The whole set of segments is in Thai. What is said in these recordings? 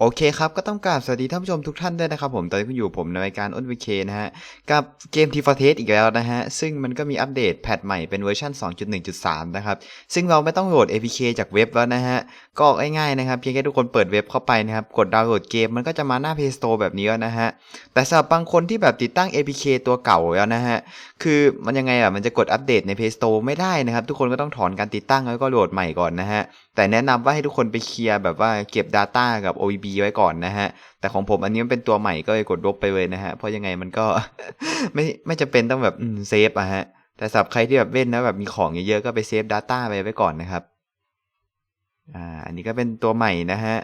โอเคครับ ก็ต้องกราบสวัสดีท่านผู้ชมทุกท่านด้วยนะครับผม ตอนนี้คุณอยู่ผมในรายการอ้นวีเคนะฮะ กับเกมทีฟอร์เทสอีกแล้วนะฮะ ซึ่งมันก็มีอัปเดตแพทใหม่เป็นเวอร์ชัน2.1.3 นะครับ ซึ่งเราไม่ต้องโหลด APK จากเว็บแล้วนะฮะ ก็ง่ายๆนะครับ เพียงแค่ทุกคนเปิดเว็บเข้าไปนะครับ กดดาวน์โหลดเกมมันก็จะมาหน้า Play Store แบบนี้แล้วนะฮะ แต่สำหรับบางคนที่แบบติดตั้ง APK ตัวเก่าแล้วนะฮะ คือมันยังไงอะ มันจะกดอัปเดตใน Play Store ไม่ได้นะครับทุกคนก็ต้องถอนการติดตั้งแล้วก็โหลดใหม่ก่อนนะฮะแต่แนะนำว่าให้ทุกคนไปเคลียร์แบบว่าเก็บ Data กับ OBB ไว้ก่อนนะฮะ แต่ของผมอันนี้มันเป็นตัวใหม่ก็เลยกดลบไปเลยนะฮะ เพราะยังไงมันก็ไม่ไม่จำเป็นต้องแบบเซฟอะฮะ แต่สำหรับใครที่แบบเล่นแล้วแบบมีของเยอะๆก็ไปเซฟ Data ไปไว้ก่อนนะครับ อ่า อันนี้ก็เป็นตัวใหม่นะฮะ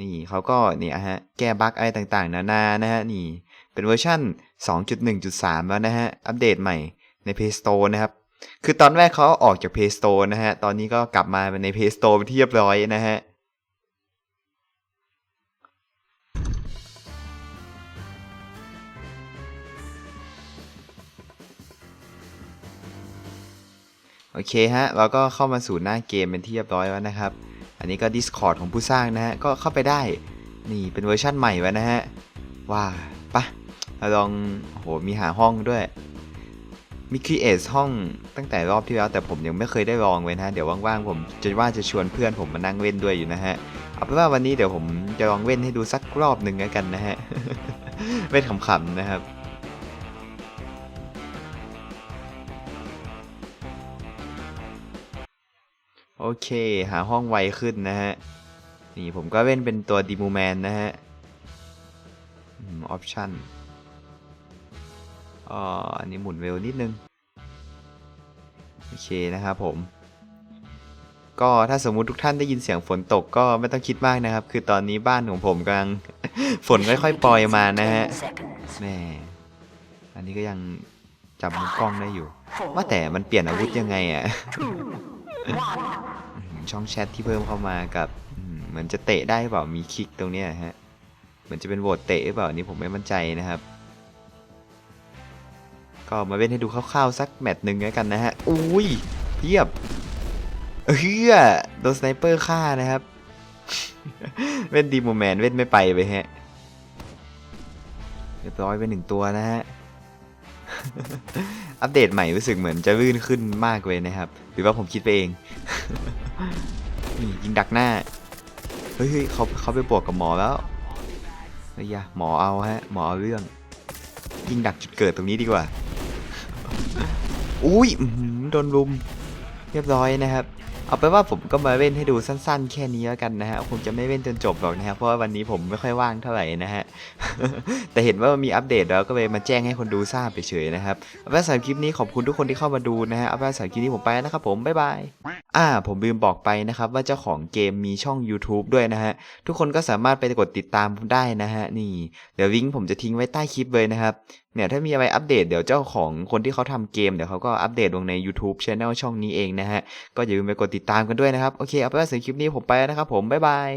นี่เขาก็เนี่ยฮะ แก้บั๊กอะไรต่างๆ นานานะฮะ นี่ เป็นเวอร์ชั่น 2.1.3 แล้วนะฮะ อัปเดตใหม่ใน Play Store นะครับคือตอนแรกเขาออกจาก Play Store นะฮะ ตอนนี้ก็กลับมาใน Play Store เป็นที่เรียบร้อยนะฮะ โอเคฮะ เราก็เข้ามาสู่หน้าเกมเป็นที่เรียบร้อยแล้วนะครับ อันนี้ก็ Discord ของผู้สร้างนะฮะ ก็เข้าไปได้ นี่เป็นเวอร์ชั่นใหม่ไว้นะฮะ ว้าปะเราลอง โห มีหาห้องด้วย มี create ห้องตั้งแต่รอบที่แล้ว แต่ผมยังไม่เคยได้ลองเลยนะฮะเดี๋ยวว่างๆ ผมจะว่าจะชวนเพื่อนผมมานั่งเล่นด้วยอยู่นะฮะ เอาเป็นว่าวันนี้เดี๋ยวผมจะลองเล่นให้ดูสักรอบหนึ่งแล้วกันนะฮะเล่นขำๆนะครับ โอเค หาห้องไวขึ้นนะฮะ นี่ผมก็เล่นเป็นตัวดีมูแมนนะฮะออปชั่นอ๋ออันนี้หมุนเร็วนิดนึง โอเคนะครับผม ก็ถ้าสมมุติทุกท่านได้ยินเสียงฝนตกก็ไม่ต้องคิดมากนะครับ คือตอนนี้บ้านของผมกำลัง ฝนค่อยๆปล่อยมานะฮะแม่อันนี้ก็ยังจับมุมกล้องได้อยู่ ว่าแต่มันเปลี่ยนอาวุธยังไงอะ่ะ ช่องแชทที่เพิ่มเข้ามากับเหมือนจะเตะได้เปล่ามีคลิกตรงนี้ฮะเหมือนจะเป็นโหวตเตะหรือเปล่านี่ผมไม่มั่นใจนะครับ ก็มาเล่นให้ดูคร่าวๆสักแมตช์หนึ่งแล้วกันนะฮะอุ้ยเทียบเฮ้ยโดนสไนเปอร์ฆ่านะครับเล่นดีโมแมนเล่นไม่ไปไปฮะเรียบร้อยไปหนึ่งตัวนะฮะอัปเดตใหม่รู้สึกเหมือนจะลื่นขึ้นมากเลยนะครับ หรือว่าผมคิดไปเอง นี่ยิงดักหน้า เฮ้ยเขาเขาไปบวกกับหมอแล้วเฮ้ยหมอเอาฮะ หมอเอาเรื่อง ยิงดักจุดเกิดตรงนี้ดีกว่า อุ้ยโดนรุม เรียบร้อยนะครับ เอาไปนว่าผมก็มาเล่นให้ดูสั้นๆ แค่นี้แล้วกันนะฮะคงจะไม่เล่นจนจบหรอกนะครับเพราะว่าวันนี้ผมไม่ค่อยว่างเท่าไหร่นะฮะแต่เห็นว่ามีอัปเดตแล้วก็เลยมาแจ้งให้คนดูทราบเฉยๆนะครับเอาเป็นว่าสำหรับคลิปนี้ขอบคุณทุกคนที่เข้ามาดูนะฮะเอาเป็นว่าสำหรับคลิปนี้ผมไปนะครับผมบ๊ายบายอ่า ผมลืมบอกไปนะครับว่าเจ้าของเกมมีช่อง YouTube ด้วยนะฮะทุกคนก็สามารถไปกดติดตามได้นะฮะนี่เดี๋ยวลิงก์ผมจะทิ้งไว้ใต้คลิปเลยนะครับเนี่ยถ้ามีอะไรอัปเดตเดี๋ยวเจ้าของคนที่เขาทำเกมเดี๋ยวเขาก็อัปเดตลงใน YouTube Channel ช่องนี้เองนะฮะก็อย่าลืมไปกดติดตามกันด้วยนะครับ โอเค เอาเป็นว่าสำหรับคลิปนี้ผมไปแล้วนะครับผม บ๊ายบาย